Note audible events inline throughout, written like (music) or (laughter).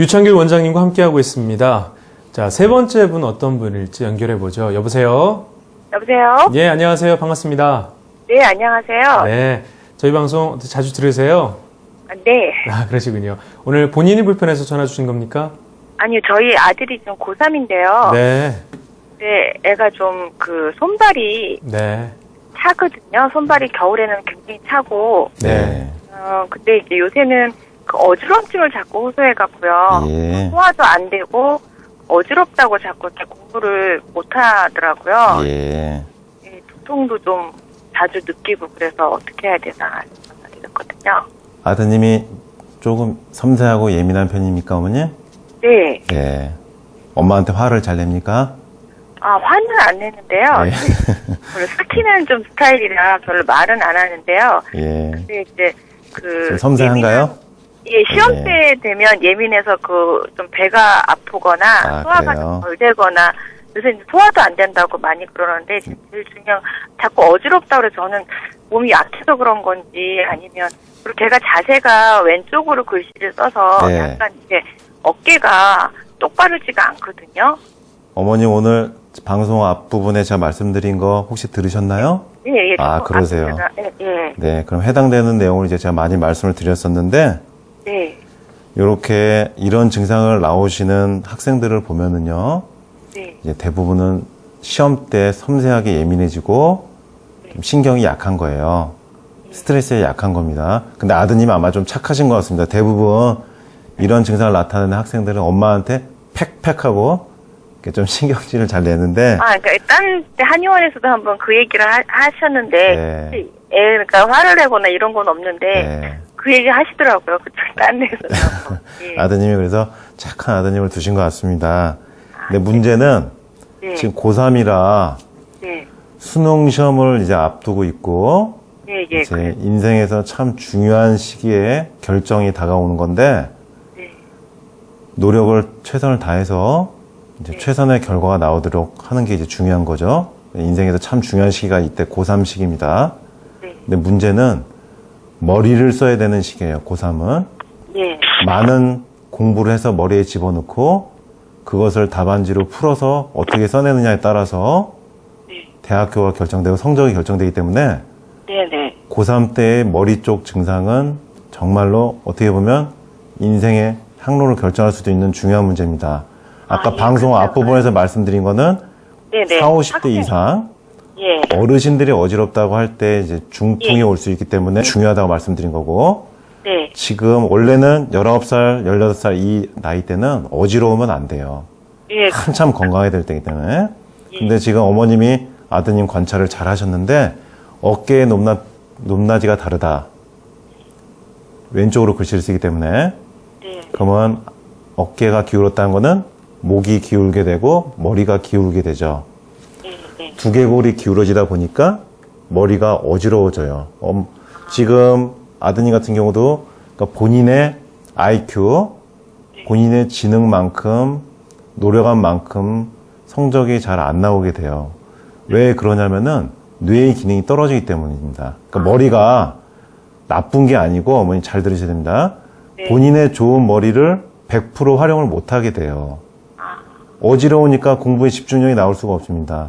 유창길 원장님과 함께하고 있습니다. 자, 세 번째 분 어떤 분일지 연결해 보죠. 여보세요? 여보세요? 예, 안녕하세요. 반갑습니다. 네, 안녕하세요. 네. 저희 방송 자주 들으세요? 아, 네. 아, 그러시군요. 오늘 본인이 불편해서 전화 주신 겁니까? 아니요, 저희 아들이 지금 고3인데요. 네. 네, 애가 좀 그 손발이 네. 차거든요. 손발이 겨울에는 굉장히 차고, 네. 어, 근데 이제 요새는 그 어지럼증을 자꾸 호소해갖고요. 예. 소화도 안 되고, 어지럽다고 자꾸 이렇게 공부를 못 하더라고요. 예. 예, 두통도 좀 자주 느끼고 그래서 어떻게 해야 되나 생각드렸거든요. 아드님이 조금 섬세하고 예민한 편입니까, 어머니? 네. 예. 엄마한테 화를 잘 냅니까? 아, 화는 안 내는데요. 예. (laughs) 별로 스키는 좀 스타일이라 별로 말은 안 하는데요. 예. 근데 이제 그 좀 섬세한가요? 예민한- 예, 시험 예. 때 되면 예민해서 그 좀 배가 아프거나 아, 소화가 그래요? 좀덜 되거나 요새 이제 소화도 안 된다고 많이 그러는데 지금 제일 중요한 자꾸 어지럽다 그래서 저는 몸이 약해서 그런 건지 아니면 그리고 제가 자세가 왼쪽으로 글씨를 써서 네. 약간 이제 어깨가 똑바르지가 않거든요. 어머니 오늘 방송 앞부분에 제가 말씀드린 거 혹시 들으셨나요? 예, 예. 아, 그러세요? 예, 예. 네. 그럼 해당되는 내용을 이제 제가 많이 말씀을 드렸었는데, 네. 이렇게 이런 증상을 나오시는 학생들을 보면은요, 네. 이제 대부분은 시험 때 섬세하게 예민해지고 좀 신경이 약한 거예요. 스트레스에 약한 겁니다. 근데 아드님 아마 좀 착하신 것 같습니다. 대부분 이런 증상을 나타내는 학생들은 엄마한테 팩팩하고 이렇게 좀 (laughs) 신경질을 잘 내는데 아, 그러니까 딴때 한의원에서도 한번 그 얘기를 하, 하셨는데 네. 애 그러니까 화를 내거나 이런 건 없는데 네. 그 얘기 하시더라고요. 그쪽 딴 데서 예. 아드님이 그래서 착한 아드님을 두신 것 같습니다. 근데 문제는 네. 지금 고3이라 네. 수능 시험을 이제 앞두고 있고 예, 예. 제 인생에서 참 중요한 시기에 결정이 다가오는 건데 네. 노력을 최선을 다해서 이제 네. 최선의 결과가 나오도록 하는 게 이제 중요한 거죠. 인생에서 참 중요한 시기가 이때 고3 시기입니다. 네. 근데 문제는 머리를 써야 되는 시기예요. 고3은 예. 많은 공부를 해서 머리에 집어넣고 그것을 답안지로 풀어서 어떻게 써내느냐에 따라서 네. 대학교가 결정되고 성적이 결정되기 때문에 네, 네. 고3 때의 머리 쪽 증상은 정말로 어떻게 보면 인생의 항로를 결정할 수도 있는 중요한 문제입니다. 아까 아, 예, 방송 그렇죠. 앞부분에서 말씀드린 거는 네, 네. 4, 50대 학생. 이상 예. 어르신들이 어지럽다고 할 때 이제 중풍이 예. 올 수 있기 때문에 중요하다고 말씀드린 거고 네. 지금 원래는 19살, 18살 이 나이 때는 어지러우면 안 돼요. 예. 한참 건강해야 될 때이기 때문에. 근데 지금 어머님이 아드님 관찰을 잘 하셨는데 어깨의 높낮, 높낮이가 다르다. 왼쪽으로 글씨를 쓰기 때문에 네. 그러면 어깨가 기울었다는 거는 목이 기울게 되고 머리가 기울게 되죠. 두개골이 기울어지다 보니까 머리가 어지러워져요. 엄- 지금 아드님 같은 경우도 그러니까 본인의 IQ, 본인의 지능만큼 노력한 만큼 성적이 잘 안 나오게 돼요. 왜 그러냐면은 뇌의 기능이 떨어지기 때문입니다. 그러니까 머리가 나쁜 게 아니고 어머니 잘 들으셔야 됩니다. 네. 본인의 좋은 머리를 100% 활용을 못 하게 돼요. 어지러우니까 공부에 집중력이 나올 수가 없습니다.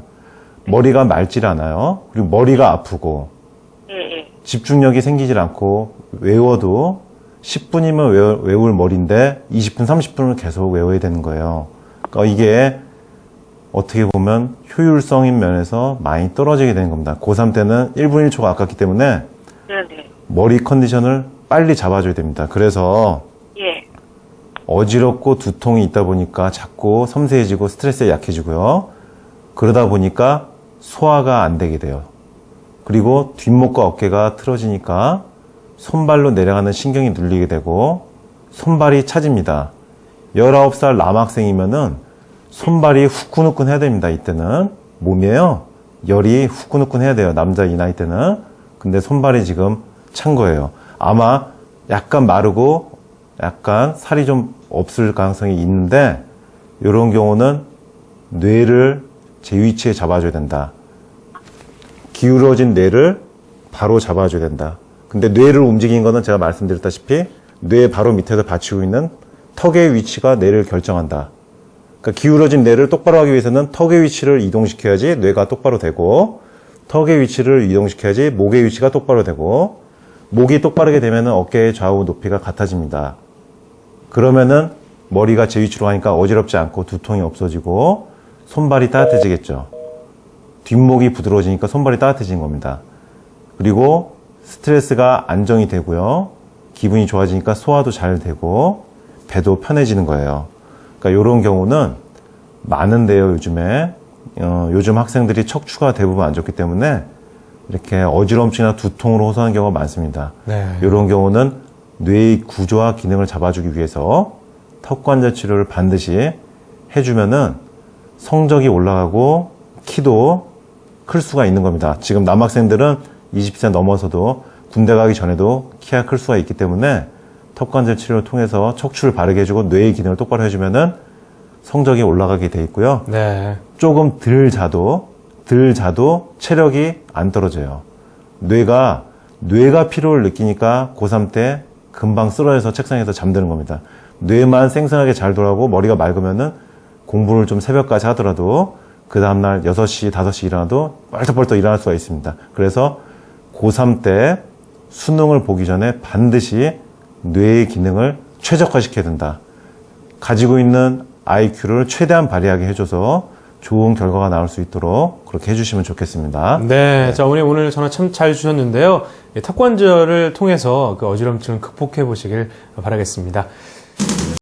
머리가 맑질 않아요. 그리고 머리가 아프고 예, 예. 집중력이 생기질 않고 외워도 10분이면 외울 머리인데 20분, 30분을 계속 외워야 되는 거예요. 그러니까 이게 어떻게 보면 효율성인 면에서 많이 떨어지게 되는 겁니다. 고3 때는 1분 1초가 아깝기 때문에 네, 네. 머리 컨디션을 빨리 잡아줘야 됩니다. 그래서 예. 어지럽고 두통이 있다 보니까 자꾸 섬세해지고 스트레스에 약해지고요. 그러다 보니까 소화가 안 되게 돼요. 그리고 뒷목과 어깨가 틀어지니까 손발로 내려가는 신경이 눌리게 되고 손발이 차집니다. 19살 남학생이면은 손발이 후끈후끈 해야 됩니다. 이때는 몸이에요. 열이 후끈후끈 해야 돼요. 남자 이 나이 때는. 근데 손발이 지금 찬 거예요. 아마 약간 마르고 약간 살이 좀 없을 가능성이 있는데 이런 경우는 뇌를 제 위치에 잡아줘야 된다. 기울어진 뇌를 바로 잡아줘야 된다. 근데 뇌를 움직이는 거는 제가 말씀드렸다시피 뇌 바로 밑에서 받치고 있는 턱의 위치가 뇌를 결정한다. 그러니까 기울어진 뇌를 똑바로 하기 위해서는 턱의 위치를 이동시켜야지 뇌가 똑바로 되고 턱의 위치를 이동시켜야지 목의 위치가 똑바로 되고 목이 똑바르게 되면 어깨의 좌우 높이가 같아집니다. 그러면은 머리가 제 위치로 가니까 어지럽지 않고 두통이 없어지고 손발이 따뜻해지겠죠. 뒷목이 부드러워지니까 손발이 따뜻해지는 겁니다. 그리고 스트레스가 안정이 되고요. 기분이 좋아지니까 소화도 잘 되고 배도 편해지는 거예요. 그러니까 이런 경우는 많은데요, 요즘에. 어, 요즘 학생들이 척추가 대부분 안 좋기 때문에 이렇게 어지럼증이나 두통으로 호소하는 경우가 많습니다. 네. 이런 경우는 뇌의 구조와 기능을 잡아주기 위해서 턱관절 치료를 반드시 해주면은 성적이 올라가고 키도 클 수가 있는 겁니다. 지금 남학생들은 20세 넘어서도 군대 가기 전에도 키가 클 수가 있기 때문에 턱관절 치료를 통해서 척추를 바르게 해주고 뇌의 기능을 똑바로 해주면은 성적이 올라가게 돼 있고요. 네. 조금 덜 자도 덜 자도 체력이 안 떨어져요. 뇌가 뇌가 피로를 느끼니까 고3 때 금방 쓰러져서 책상에서 잠드는 겁니다. 뇌만 생생하게 잘 돌아가고 머리가 맑으면은 공부를 좀 새벽까지 하더라도 그 다음날 6시, 5시 일어나도 벌떡벌떡 일어날 수가 있습니다. 그래서 고3 때 수능을 보기 전에 반드시 뇌의 기능을 최적화시켜야 된다. 가지고 있는 IQ를 최대한 발휘하게 해줘서 좋은 결과가 나올 수 있도록 그렇게 해주시면 좋겠습니다. 네, 자, 오늘 오늘 전화 참 잘 주셨는데요. 이 턱관절을 통해서 그 어지럼증을 극복해 보시길 바라겠습니다.